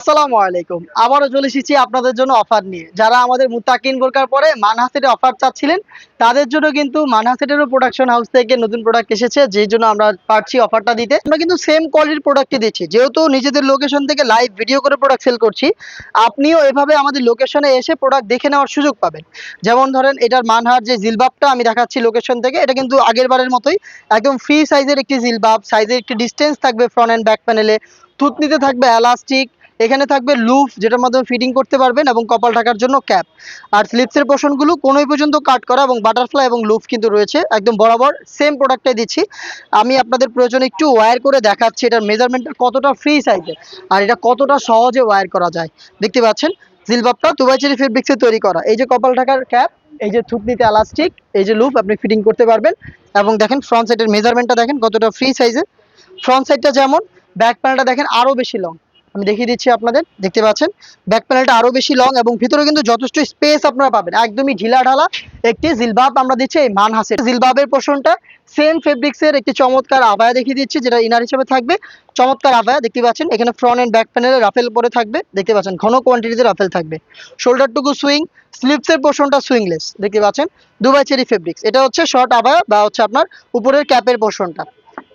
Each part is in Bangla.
আসসালামু আলাইকুম। আবারও চলে এসেছি আপনাদের জন্য অফার নিয়ে। যারা আমাদের মুতাকিন বোরকার পরে মানহাসেটে অফার চাচ্ছিলেন, তাদের জন্য কিন্তু মানহাসেটেরও প্রোডাকশন হাউস থেকে নতুন প্রোডাক্ট এসেছে, যেই জন্য আমরা পারছি অফারটা দিতে। আমরা কিন্তু সেম কোয়ালিটির প্রোডাক্টই দিচ্ছি। যেহেতু নিজেদের লোকেশন থেকে লাইভ ভিডিও করে প্রোডাক্ট সেল করছি, আপনিও এভাবে আমাদের লোকেশনে এসে প্রোডাক্ট দেখে নেওয়ার সুযোগ পাবেন। যেমন ধরেন, এটার মানহার যে জিলবাবটা আমি দেখাচ্ছি লোকেশন থেকে, এটা কিন্তু আগের বারের মতোই একদম ফ্রি সাইজের একটি জিলবাব সাইজের একটি ডিস্টেন্স থাকবে ফ্রন্ট অ্যান্ড ব্যাক প্যানেলে থুতনিতে থাকবে এলাস্টিক এখানে থাকবে লুফ যেটার মাধ্যমে ফিটিং করতে পারবেন এবং কপাল ঢাকার জন্য ক্যাপ আর স্লিপসের পোর্শনগুলো কোনোই পর্যন্ত কাট করা এবং বাটারফ্লাই এবং লুফ কিন্তু রয়েছে, একদম বরাবর সেম প্রোডাক্টটাই দিচ্ছি। আমি আপনাদের প্রয়োজনে একটু ওয়্যার করে দেখাচ্ছি এটার মেজারমেন্টটা কতটা ফ্রি সাইজের আর এটা কতটা সহজে ওয়্যার করা যায়। দেখতে পাচ্ছেন? জিলবাবটা দুবাইচেরি ফেব্রিক্সে তৈরি করা। এই যে কপাল ঢাকার ক্যাপ এই যে থুতনিতে এলাস্টিক এই যে লুপ আপনি ফিটিং করতে পারবেন। এবং দেখেন ফ্রন্ট সাইডের মেজারমেন্টটা দেখেন কতটা ফ্রি সাইজের ফ্রন্ট সাইডটা যেমন ব্যাক প্যানেলটা দেখেন আরও বেশি লং আমি দেখিয়ে দিচ্ছি আপনাদের, দেখতে পাচ্ছেন? ব্যাক প্যানেলটা আরও বেশি লং এবং ভিতরে কিন্তু যথেষ্ট স্পেস আপনারা পাবেন। একদমই ঢিলা ঢালা একটি জিলবাব আমরা দিচ্ছি এই মানহাসের। জিলবাবের পোর্শনটা সেম ফেব্রিক্সের একটি চমৎকার আবায়া দেখিয়ে দিচ্ছি, যেটা ইনার হিসেবে থাকবে। চমৎকার আবায়া দেখতে পাচ্ছেন? এখানে ফ্রন্ট এন্ড ব্যাক প্যানেলে রাফেল পরে থাকবে। দেখতে পাচ্ছেন, ঘন কোয়ান্টিটিতে রাফেল থাকবে। শোল্ডারটুকু সুইং স্লিপসের পোর্শনটা সুইংলেস দেখতে পাচ্ছেন? দুবাই চেরি ফেব্রিক্স এটা হচ্ছে শর্ট আবায়া বা হচ্ছে আপনার উপরের ক্যাপের পোর্শনটা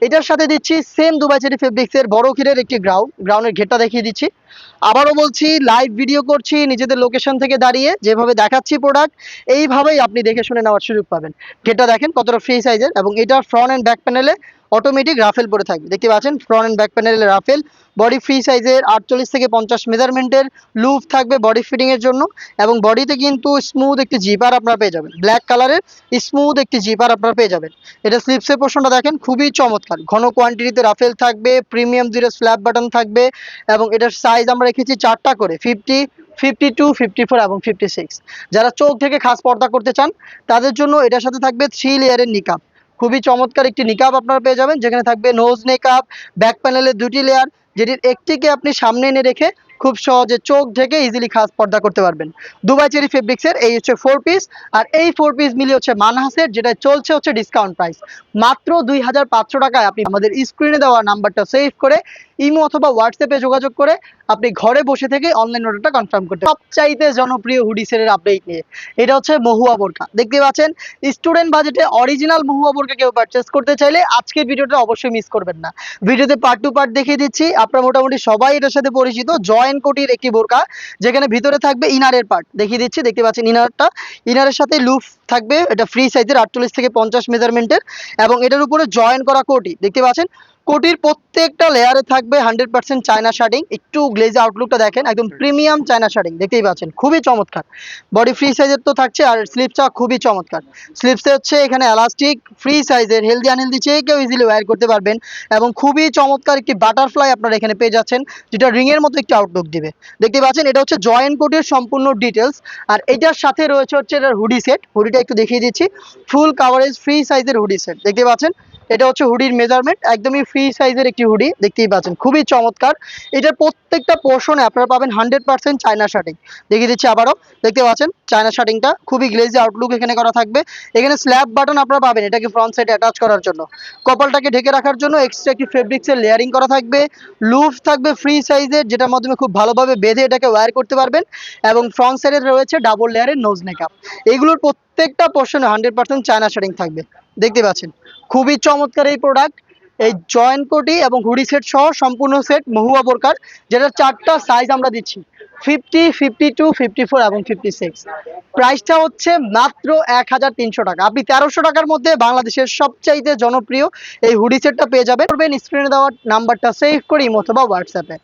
এটার সাথে দিচ্ছি সেম দুবাই চেরি ফেব্রিক্সের বড় ক্ষীরের একটি গ্রাউন্ড গ্রাউন্ডের ঘেরটা দেখিয়ে দিচ্ছি। আবারও বলছি লাইভ ভিডিও করছি নিজেদের লোকেশন থেকে দাঁড়িয়ে, যেভাবে দেখাচ্ছি প্রোডাক্ট এইভাবেই আপনি দেখে শুনে নেওয়ার সুযোগ পাবেন। ঘেরটা দেখেন কতটা ফ্রি সাইজের এবং এটা ফ্রন্ট অ্যান্ড ব্যাক প্যানেলে অটোমেটিক রাফেল পরে থাকবে। দেখতে পাচ্ছেন ফ্রন্ট অ্যান্ড ব্যাক প্যানেলে রাফেল বডি ফ্রি সাইজের আটচল্লিশ থেকে পঞ্চাশ মেজারমেন্টের লুপ থাকবে বডি ফিটিংয়ের জন্য এবং বডিতে কিন্তু স্মুথ একটি জিপার আপনারা পেয়ে যাবেন। ব্ল্যাক কালারের স্মুথ একটি জিপার আপনারা পেয়ে যাবেন। এটা স্লিপসের পোর্শনটা দেখেন, খুবই চমৎকার। ঘন কোয়ান্টিটিতে রাফেল থাকবে প্রিমিয়াম দুইটা স্ল্যাব বাটন থাকবে এবং এটার সাইজ আমরা রেখেছি চারটা করে fifty fifty two fifty four এবং ফিফটি সিক্স যারা চোখ থেকে খাস পর্দা করতে চান, তাদের জন্য এটার সাথে থাকবে থ্রি লেয়ারের নিকাপ খুবই চমৎকার একটি নিকাব আপনারা পেয়ে যাবেন, যেখানে থাকবে নোজ নেকাপ ব্যাক প্যানেলের দুটি লেয়ার যেটির একটিকে আপনি সামনে এনে রেখে খুব সহজে চোখ ঢেকে ইজিলি খাস পর্দা করতে পারবেন। দুবাই চেরি ফেব্রিক্সের এই হচ্ছে ফোর পিস আর এই ফোর পিস মিলে হচ্ছে মানহাসের যেটা চলছে হচ্ছে ডিসকাউন্ট প্রাইস মাত্র দুই হাজার পাঁচশো টাকায় আপনি আমাদের স্ক্রিনে দেওয়া নাম্বারটা সেভ করে, ইমো অথবা হোয়াটসঅ্যাপে যোগাযোগ করে আপনি ঘরে বসে থেকে অনলাইন অর্ডারটা কনফার্ম করতে সবচাইতে জনপ্রিয় হুডি সেলের আপডেট নিয়ে। এটা হচ্ছে মহুয়া বোরকা দেখতে পাচ্ছেন স্টুডেন্ট বাজেটে অরিজিনাল মহুয়া বোরকা কেউ পারচেস করতে চাইলে আজকের ভিডিওটা অবশ্যই মিস করবেন না। ভিডিওতে পার্ট টু পার্ট দেখিয়ে দিচ্ছি। আপনারা মোটামুটি সবাই এটার সাথে পরিচিত। জয়েন্ট কোটির একটি বোরকা, যেখানে ভিতরে থাকবে ইনারের পার্ট দেখিয়ে দিচ্ছি, দেখতে পাচ্ছেন ইনারটা। ইনারের সাথে লুফ থাকবে, এটা ফ্রি সাইজের আটচল্লিশ থেকে পঞ্চাশ মেজারমেন্টের এবং এটার উপরে জয়েন করা কোটি। দেখতে পাচ্ছেন? কোটির প্রত্যেকটা লেয়ারে থাকবে হান্ড্রেড পার্সেন্ট চায়না শার্টিং একটু গ্লেজ আউটলুকটা দেখেন একদম প্রিমিয়াম চায়না শার্টিং দেখতেই পাচ্ছেন খুবই চমৎকার। বডি ফ্রি সাইজের তো থাকছে আর স্লিপসটা খুবই চমৎকার। স্লিপসে হচ্ছে এখানে এলাস্টিক ফ্রি সাইজের হেলদি আনহেলদি চেয়ে কেউ ইজিলি ওয়্যার করতে পারবেন এবং খুবই চমৎকার একটি বাটারফ্লাই আপনারা এখানে পেয়ে যাচ্ছেন যেটা রিংয়ের মতো একটি আউটলুক দিবে। দেখতে পাচ্ছেন এটা হচ্ছে জয়েন্ট কোটের সম্পূর্ণ ডিটেলস আর এটার সাথে রয়েছে হচ্ছে এটার হুডি সেট হুডিটা একটু দেখিয়ে দিচ্ছি। ফুল কাভারেজ ফ্রি সাইজের হুডি সেট দেখতে পাচ্ছেন এটা হচ্ছে হুডির মেজারমেন্ট একদমই ফ্রি সাইজের একটি হুডি, দেখতেই পাচ্ছেন, খুবই চমৎকার। এটার প্রত্যেকটা পোর্শনে আপনারা পাবেন হান্ড্রেড পার্সেন্ট চায়না শার্টিং দেখিয়ে দিচ্ছি আবারও, দেখতে পাচ্ছেন চায়না শার্টিংটা খুবই গ্লেজি আউটলুক এখানে করা থাকবে। এখানে স্ল্যাব বাটন আপনারা পাবেন, এটাকে ফ্রন্ট সাইডে অ্যাটাচ করার জন্য। কপালটাকে ঢেকে রাখার জন্য এক্সট্রা একটি ফেব্রিক্সের লেয়ারিং করা থাকবে। লুফ থাকবে ফ্রি সাইজের যেটার মাধ্যমে খুব ভালোভাবে বেঁধে এটাকে ওয়্যার করতে পারবেন। এবং ফ্রন্ট সাইডে রয়েছে ডাবল লেয়ারের নোজ মেকআপ এগুলোর প্রত্যেকটা পোর্শনে হান্ড্রেড পার্সেন্ট চায়না শার্টিং থাকবে। দেখতে পাচ্ছেন। খুবই চমৎকার এই প্রোডাক্ট এই জয়েন্ট কোটি এবং হুডি সেট সহ সম্পূর্ণ সেট মহুয়া বোরকার যেটা চারটা সাইজ আমরা দিচ্ছি। Fifty fifty two fifty four এবং ফিফটি সিক্স প্রাইসটা হচ্ছে মাত্র এক হাজার তিনশো টাকা। আপনি তেরোশো টাকার মধ্যে বাংলাদেশের সবচাইতে জনপ্রিয় এই হুডি সেটটা পেয়ে যাবেন। স্ক্রিনে দেওয়ার নাম্বারটা সেভ করি অথবা হোয়াটসঅ্যাপে